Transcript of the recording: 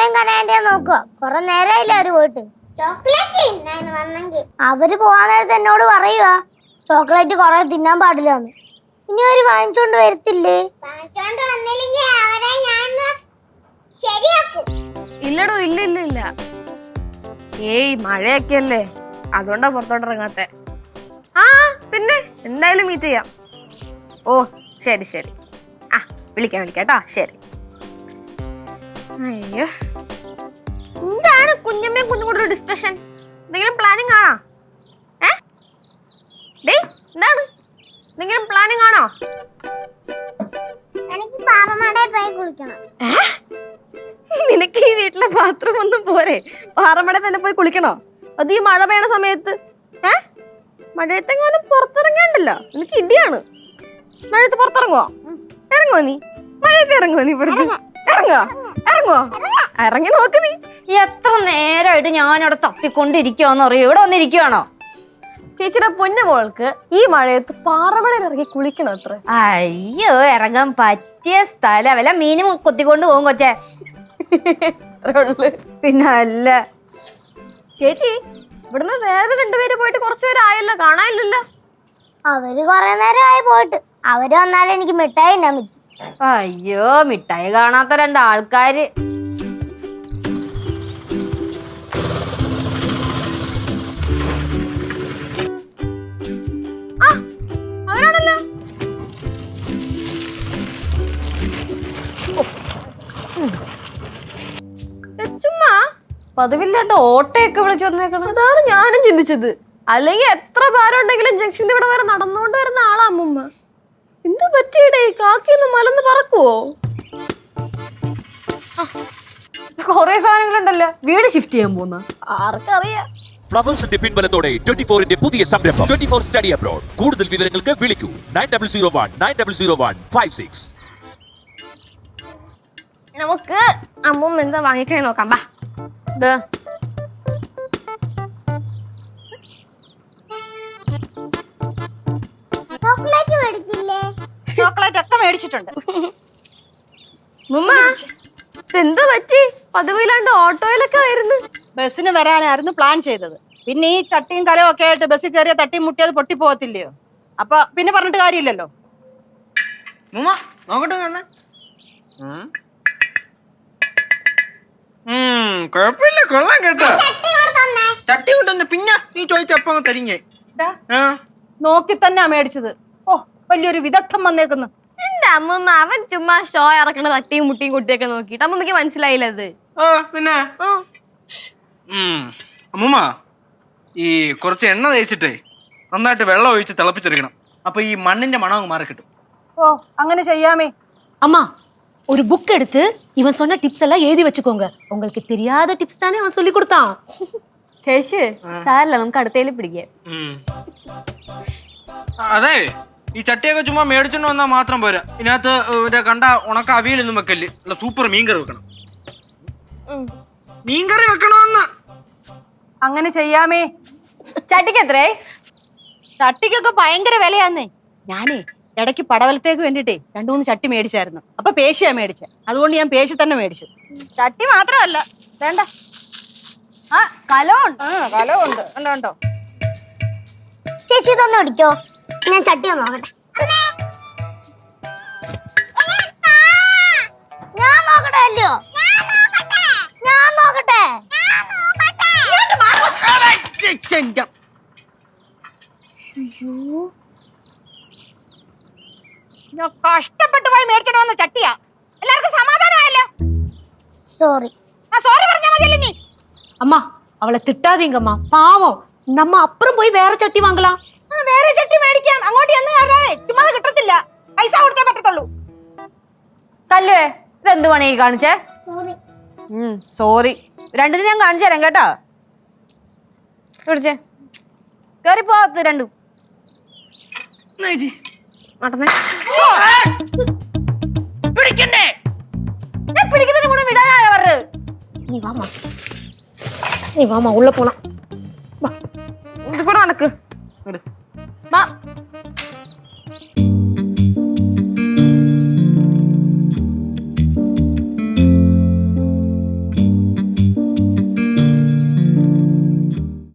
ഞാൻ അമ്മൂമ്മയും കനാന്റെ നോക്കുക. കൊറേ നേരമായില്ല അവർ പോയിട്ട്. ചോക്ലേറ്റ് വന്നെങ്കിൽ അവർ പോവാൻ നേരത്തെ എന്നോട് പറയുക ചോക്ലേറ്റ് കൊറേ തിന്നാൻ പാടില്ല ഇനി അവർ വാങ്ങിച്ചോണ്ട് വരത്തില്ലേ? വാങ്ങിച്ചോണ്ട് വന്നില്ലെങ്കിൽ അവരെ ഞാൻ ശരിയാക്കും. ഇല്ലടോ ഇല്ല ഇല്ല ഇല്ല. ഏയ് മഴയൊക്കെ അല്ലേ അതുകൊണ്ടാ പുറത്തോട്ട് ഇറങ്ങാത്തെ. ആ പിന്നെ എന്തായാലും മീറ്റ് ചെയ്യാം. ഓ ശരി ശരി. ആ വിളിക്കാം വിളിക്കാം കേട്ടോ. ശരി. അയ്യോ. എന്താണ് കുഞ്ഞമ്മയും കുഞ്ഞും കൂടെ ഒരു ഡിസ്കഷൻ എന്തെങ്കിലും പ്ലാനിങ് ആണോ? ഏ? ഡേ എന്താണ്? എന്തെങ്കിലും പ്ലാനിങ് ആണോ? എനിക്ക് പാറമടയിൽ പോയി കുളിക്കണം. നിനക്ക് ഈ വീട്ടിലെ ബാത്റൂം ഒന്നും പോരെ. പാറമട തന്നെ പോയി കുളിക്കണോ? അത് ഈ മഴ പെയ്യണ സമയത്ത് ഏ? മഴയത്തെങ്ങാനും പുറത്തിറങ്ങാണ്ടല്ലോ. നിനക്ക് ഇടിയാണ്. മഴയത്ത് പുറത്തിറങ്ങുവോ? ഇറങ്ങുവോ നീ? മഴയത്ത് ഇറങ്ങുവോ നീ വെറുതെ? ഇറങ്ങുവോ? ഇറങ്ങുവോ ഇറങ്ങി നോക്ക് നീ. എത്ര നേരമായിട്ട് ഞാനവിടെ തപ്പിക്കൊണ്ടിരിക്കുവാന്ന്? അറിയോ? ഇവിടെ വന്നിരിക്കുവാണോ? ചേച്ചിയുടെ പൊന്നു മോൾക്ക് ഈ മഴയത്ത് പാറമടയിൽ ഇറങ്ങി കുളിക്കണം അത്ര? അയ്യോ ഇറങ്ങാൻ പറ്റിയ സ്ഥലം. വല്ല മീനും കൊത്തിക്കൊണ്ട് പോകും കൊച്ചെ. പിന്നെ അല്ല. ചേച്ചി ഇവിടുന്ന് വേറെ രണ്ടുപേര് പോയിട്ട് കുറച്ചു പേര് ആയല്ലോ കാണാനില്ലല്ലോ. അവർ കൊറേ ആയി പോയിട്ട്. അവർ വന്നാലേ എനിക്ക് മിഠായി ഞാൻ അയ്യോ മിഠായി കാണാത്ത രണ്ട് ആൾക്കാര് പതിവില്ലാണ്ട് ഓട്ടയൊക്കെ വിളിച്ചു വന്നേക്കണം. അതാണ് ഞാനും ചിന്തിച്ചത്. അല്ലെങ്കിൽ എത്ര ഭാരം ഉണ്ടെങ്കിലും ജംഗ്ഷൻ ഇവിടെ വരെ നടന്നുകൊണ്ട് വരുന്ന ആളാ കാക്കിയൊന്ന് മലന്ന് പറക്കുവോ? കൊറേ സാധനങ്ങളുണ്ടല്ലോ. വീട് ഷിഫ്റ്റ് ചെയ്യാൻ പോകുന്ന. ആർക്കറിയാം ഫ്ലവേഴ്സിന്റെ പിൻബലത്തോടെ ട്വന്റി ഫോറിന്റെ പുതിയ സംരംഭം. ട്വന്റി ഫോർ സ്റ്റഡി അബ്രോഡ് കൂടുതൽ വിവരങ്ങൾക്ക് വിളിക്കൂ. Nine double zero one nine double zero one five six നമുക്ക് അമ്മുമ്മ എന്താ വാങ്ങിക്കണേ നോക്കാം. ബാ. ചോക്ലേറ്റ് ഒക്കെ മേടിച്ചിട്ടുണ്ട്. മുമ്മ എന്താ പറ്റി? പതിവില്ലാണ്ട് ഓട്ടോയിലൊക്കെ ആയിരുന്നു. ബസ്സിന് വരാനായിരുന്നു പ്ലാൻ ചെയ്തത്. പിന്നെ ഈ ചട്ടിയും കലവും ഒക്കെ ആയിട്ട് ബസ്സിൽ കയറിയ തട്ടിയും മുട്ടിയത് പൊട്ടിപ്പോകത്തില്ലയോ? അപ്പൊ പിന്നെ പറഞ്ഞിട്ട് കാര്യമില്ലല്ലോ? നോക്കട്ടെ കൊള്ളാം കേട്ടോ. ചട്ടി കൊണ്ടുവന്ന്. പിന്നെ നീ ചോദിച്ചപ്പോ തരിഞ്ഞേ. നോക്കി തന്നെ മേടിച്ചത്. വലിയൊരു വിദഗ്ധം വന്നേക്കുന്നു എന്റെ അമ്മുമ്മ അവൻ ചുമ്മാ ഷോ ഇറക്കണ തട്ടിയും മുട്ടിയും കുട്ടിയൊക്കെ നോക്കിയിട്ട് അമ്മമ്മക്ക് മനസ്സിലായില്ല അത് ആ പിന്നെ ആ. ഉം. അമ്മൂമ്മ ഈ കുറച്ച് എണ്ണ തേച്ചിട്ടേ നന്നായിട്ട് വെള്ളം ഒഴിച്ച് തിളപ്പിച്ചെടുക്കണം അപ്പൊ ഈ മണ്ണിന്റെ മണം അങ്ങ് മാറി കിട്ടും ഓ അങ്ങനെ ചെയ്യാമേ அம்மா ஒரு புக் எடுத்து இவன் சொன்ன டிப்ஸ் எல்லாம் எழுதி வச்சுக்கோங்க உங்களுக்கு தெரியாத டிப்ஸ் தானே அவன் சொல்லி கொடுத்தான் കേശ് സാരല്ല നമുക്ക് അടുത്തേല് പിടിക്കാം ഉം. ആ, അതെ ഈ ചട്ടിയൊക്കെ ചുമ്മാ മേടിച്ചോണ്ട് വന്നാൽ മാത്രം പോരാ. ഇതിനകത്ത് മറ്റേ കണ്ട ഉണക്ക അവിയലൊന്നും വെക്കൽ. അല്ല സൂപ്പർ മീൻകറി വെക്കണം. മീൻകറി വെക്കണമെന്ന് അങ്ങനെ ചെയ്യാമേ. ചട്ടിക്ക് എത്രേ ചട്ടിക്കൊക്കെ ഭയങ്കര വിലയാന്നേ. ഞാനേ ഇടയ്ക്ക് പടവലത്തേക്ക് വേണ്ടിട്ടേ രണ്ടു മൂന്ന് ചട്ടി മേടിച്ചായിരുന്നു. അപ്പൊ പേശിയാ മേടിച്ച. അതുകൊണ്ട് ഞാൻ പേശി തന്നെ മേടിച്ചു. ചട്ടി മാത്രമല്ല. വേണ്ട. ആ കലമുണ്ട് ആ കലമുണ്ട് ഉണ്ടോ. ഉണ്ടോ ചേച്ചി ഇതൊന്നും പിടിക്കോ ഞാൻ ചട്ടി ഒന്ന് നോക്കട്ടെ ഞാൻ നോക്കട്ടെ അല്ലയോ ഞാൻ നോക്കട്ടെ ഞാൻ കഷ്ടപ്പെട്ട് പോയി മേടിച്ചിട്ട് വന്ന ചട്ടിയാ എല്ലാവർക്കും സമാധാനമായല്ലോ സോറി ആ സോറി പറഞ്ഞാൽ മതിയല്ലോ നീ அம்மா அவளை திட்டாதீங்கம்மா பாவம் நம்ம அப்புறம் போய் வேற சட்டி வாங்கலாம் ആ, വേറെ ചട്ടി മേടിക്കാം. അങ്ങോട്ട് ചെന്ന് കയറാനേ ചുമ്മാ കിട്ടത്തില്ല. പൈസ കൊടുത്താ പറ്റത്തുള്ളൂ. തല്ലുവേ ഇതെന്ത് പണി ഈ കാണിച്ചേ? സോറി രണ്ടിനും ഞാൻ കാണിച്ചു തരാം കേട്ടോ. വിളിച്ചേ കയറി പോകത്ത് രണ്ടും. പിടിക്കണ്ടേ? പിടിക്കുന്നതിന് കൂടെ വിടാനാ പറഞ്ഞത് നീ വാമ നീ വാമ ഉള്ള പോണം.